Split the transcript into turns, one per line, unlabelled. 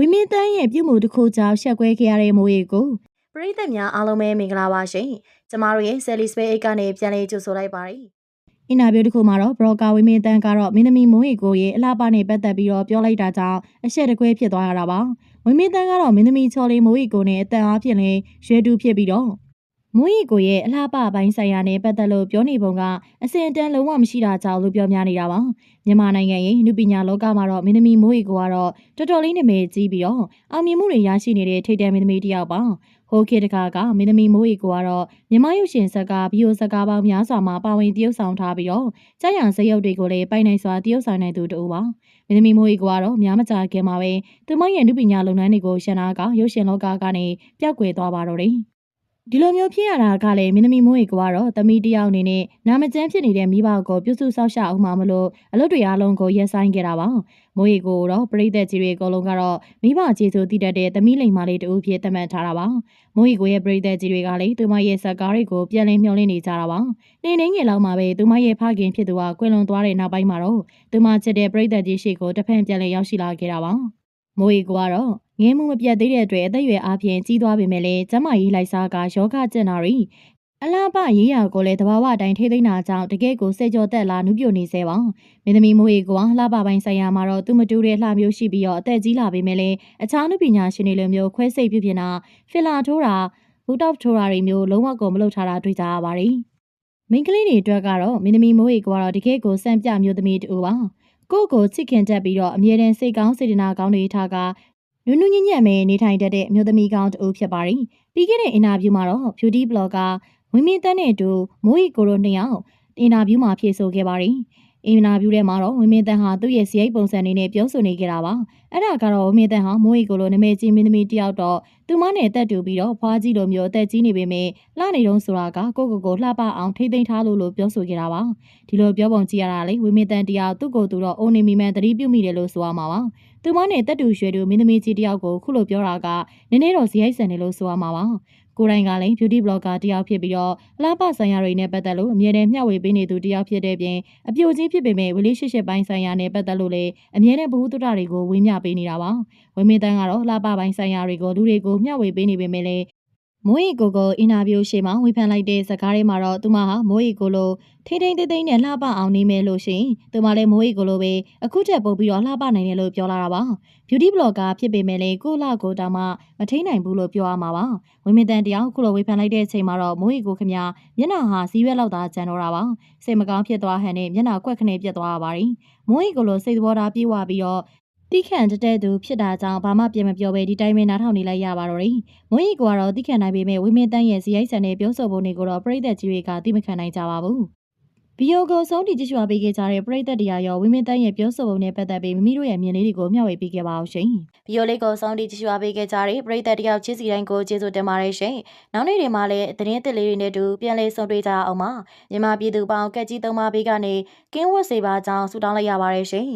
ဝင်းမင်းတန်းရဲ့ပြုမှုတစ်ခုကြောင့်ရှက်ကွဲခဲ့ရတဲ့မိုးရီကို
ပရိသတ်များအားလုံးပဲမင်္ဂလာပါရှင်ကျမတို့ရဲ့ Sally Space အိတ်ကနေပြန်လေးကြိုဆိုလိုက်ပါတယ်
အင်တာဗျူးတစ်ခုမှာတော့ဘရော့ကာဝင်းမင်းတန်းကတော့မင်းသမီးမိုးရီကိုရဲ့အလားပါနဲ့ပတ်သက်ပြီးတော့ပြောလိုက်တာကြောင့်အရှက်တကွဲဖြစ်သွားရတာပါဝင်းမင်းတန်းကတော့မင်းသမီးချော်လေးမိုးရီကိုနဲ့အတန်အားဖြင့်လဲရွှဲတူဖြစ်ပြီးတော့ မိုးရီကိုရဲ့အလားပါပိုင်းဆိုင်ရာနဲ့ပတ်သက်လို့ပြောနေပုံကအစင်အတန်လုံးဝမရှိတာကြောင့်လို့ပြောများနေတာပါမြန်မာနိုင်ငံရဲ့နုပညာလောကမှာတော့မင်းသမီးမိုးရီကိုကတော့တော်တော်လေးနာမည်ကြီးပြီးတော့အောင်မြင်မှုတွေရရှိနေတဲ့ထိပ်တန်းမင်းသမီးတစ်ယောက်ပါဟိုခေတ်တခါကမင်းသမီးမိုးရီကိုကတော့မြန်မာရုပ်ရှင်ဇာတ်ကားဗီယိုဇာတ်ကားပေါင်းများစွာမှာပါဝင်တရုပ်ဆောင်ထားပြီးတော့ကြာရံစရုပ်တွေကိုလည်းပိုင်နိုင်စွာတရုပ်ဆောင်နိုင်သူတူပါမင်းသမီးမိုးကြီးကတော့များမကြာခင်မှာပဲသူမရဲ့နုပညာလုပ်ငန်းတွေကိုရှင်းနာကရုပ်ရှင်လောကကနေပျောက်ကွယ်သွားပါတော့တယ် ဒီလိုမျိုးဖြစ်ရတာကလည်းမင်းသမီးမိုးကြီးကတော့တမီးတစ်ယောက်အနေနဲ့နာမကျန်းဖြစ်နေတဲ့မိဘကိုပြုစုစောင့်ရှောက်အောင်မှမလို့အလုပ်တွေအားလုံးကိုရက်ဆိုင်ခဲ့တာပါမိုးကြီးကိုတော့ပြိသက်ကြီးတွေအကုန်လုံးကတော့မိဘကျေစုတည်တတ်တဲ့တမီးလိမ်မလေးတူဖြစ်သတ်မှတ်ထားတာပါမိုးကြီးကိုရဲ့ပြိသက်ကြီးတွေကလည်းသူမရဲ့ဇက်ကားတွေကိုပြန်လည်မျှော်လင့်နေကြတာပါနေနေငယ်လောက်မှာပဲသူမရဲ့ဖခင်ဖြစ်သူကကွယ်လွန်သွားတဲ့နောက်ပိုင်းမှာတော့သူမချစ်တဲ့ပြိတ္တကြီးရှိကိုတစ်ဖက်ပြန်လည်ရောက်ရှိလာခဲ့တာပါ။ မိုးရီကတော့ငင်းမှုမပြတ်သေးတဲ့အတွက်အသက်အရွယ်အားဖြင့်ကြီးသွားပေမဲ့လည်းကျမကြီးလိုက်စားကယောဂကျင့်တာရီအလားပရေးရာကိုလည်းတဘာဝအတိုင်းထိသိမ်းတာကြောင့်တကယ့်ကိုစေကြောတက်လာနုပြိုနေစေပါမင်းသမီးမိုးရီကလှပပိုင်းဆိုင်ရာမှာတော့သူမတူတဲ့လှမျိုးရှိပြီးတော့အသက်ကြီးလာပေမဲ့လည်းအခြားနုပညာရှင်တွေလိုမျိုးခွဲစိတ်ပြုပြင်တာဖီလာထိုးတာဘူတောက်ထိုးတာတွေမျိုးလုံးဝကိုမလုပ်ထားတာတွေ့ကြရပါတယ်မိန်းကလေးတွေအတွက်ကတော့မင်းသမီးမိုးရီကတော့တကယ့်ကိုစံပြမျိုးသမီးတူပါ ကိုယ့်ကိုချစ်ခင်တတ်ပြီးတော့အမြဲတမ်းစိတ်ကောင်းစေတနာကောင်းတွေထားကနုနုညံ့ညံ့ပဲနေထိုင်တတ်တဲ့အမျိုးသမီးကောင်းတူဖြစ်ပါတယ်ပြီးခဲ့တဲ့အင်တာဗျူးမှာတော့ beauty blogger ဝင်းမင်းတန်းနဲ့အတူမိုးရီကိုတို့နှစ်ယောက်အင်တာဗျူးမှာဖြေဆိုခဲ့ပါတယ် အင်တာဗျူးထဲမှာတော့ဝင်းမင်းတန်းဟာသူ့ရဲ့စရိုက်ပုံစံလေးနဲ့ပြောဆိုနေကြတာပါအဲ့ဒါကတော့ဝင်းမင်းတန်းဟာမိုးရီကိုလိုနာမည်ကြီးမင်းသမီးတယောက်တော့သူမနဲ့တက်တူပြီးတော့ဖွားကြီးလိုမျိုးအသက်ကြီးနေပေမဲ့လှနေတုံးဆိုတာကကိုကိုကိုလှပအောင်ထိမ့်သိမ်းထားလို့လို့ပြောဆိုခဲ့တာပါဒီလိုပြောပုံကြည့်ရတာလေဝင်းမင်းတန်းတယောက်သူ့ကိုယ်သူတော့အိုနေမိမှန်တတိပြုမိတယ်လို့ဆိုရမှာပါသူမနဲ့တက်တူရွှေတူမင်းသမီးကြီးတယောက်ကိုခုလိုပြောတာကနည်းနည်းတော့ဇယိုက်ဆန်တယ်လို့ဆိုရမှာပါ ကိုယ်တိုင်ကလည်း beauty blogger တယောက်ဖြစ်ပြီးတော့အလားပဆိုင်ရာတွေနဲ့ပတ်သက်လို့အမြဲတမ်းမျှဝေပေးနေသူတယောက်ဖြစ်တဲ့ပြင်အပြိုကြီးဖြစ်ပေမဲ့ relationship ပိုင်းဆိုင်ရာနဲ့ပတ်သက်လို့လည်းအမြဲတမ်းဘ ഹു တုတတွေကိုဝေမျှပေးနေတာပါဝင်းမင်းတန်းကတော့လှပပိုင်းဆိုင်ရာတွေကိုလူတွေကိုမျှဝေပေးနေပေမဲ့လည်း မိုးရီကိုကိုအင်တာဗျူးရှေ့မှာဝေဖန်လိုက်တဲ့စကားတွေမှာတော့သူမဟာမိုးရီကိုလိုထိထိန်သိမ့်သိမ့်နဲ့လှပအောင်နေမယ်လို့ရှိရင်သူမလည်းမိုးရီကိုလိုပဲအခုချက်ပို့ပြီးတော့လှပနိုင်တယ်လို့ပြောလာတာပါ beauty blogger ဖြစ်ပေမဲ့လည်းကိုယ့်လကိုတောင်မှမထိန်နိုင်ဘူးလို့ပြောရမှာပါဝင်းမင်းတန်တယောက်ခုလိုဝေဖန်လိုက်တဲ့အချိန်မှာတော့မိုးရီကိုခင်ဗျာမျက်နှာဟာစီးရွက်လောက်သာကျန်တော့တာပါစိတ်မကောင်းဖြစ်သွားဟန်နဲ့မျက်နှာကွက်ခနဲ့ပြတ်သွားရပါတယ်မိုးရီကိုလိုစိတ်သဘောထားပြေးဝပြီးတော့ တိခန့်တက်တဲ့သူဖြစ်တာကြောင့်ဘာမှပြန်မပြောဘဲဒီတိုင်းပဲနားထောင်နေလိုက်ရပါတော့တယ်။မွေးရီကတော့တိခန့်နိုင်ပေမဲ့ဝင်းမင်းတန်းရဲ့ဇီရိုက်ဆန်တဲ့ပြောဆိုပုံတွေကိုတော့ပြိသက်ကြီးတွေကသိမခံနိုင်ကြပါဘူး။ဗီဒီယိုကိုဆုံးတီကြည့်ရှုပေးခဲ့ကြတဲ့ပရိသတ်တရားရောဝင်းမင်းတန်းရဲ့ပြောဆိုပုံနဲ့ပတ်သက်ပြီးမိမိတို့ရဲ့မြင်လေးတွေကိုမျှဝေပေးခဲ့ပါအောင်ရှင်။
ဗီဒီယိုလေးကိုစောင့်ကြည့်ကြည့်ရှုပေးခဲ့ကြတဲ့ပရိသတ်တယောက်ချစ်စီတိုင်းကိုကျေးဇူးတင်ပါတယ်ရှင်နောက်နေ့တွေမှာလည်းသတင်းသစ်လေးတွေနဲ့အတူပြန်လည်ဆုံတွေ့ကြအောင်ပါမြန်မာပြည်သူပေါင်းကက်ကြီးသုံးပါးဘေးကနေကင်းဝတ်စေပါကြောင်းဆုတောင်းလိုက်ရပါတယ်ရှင်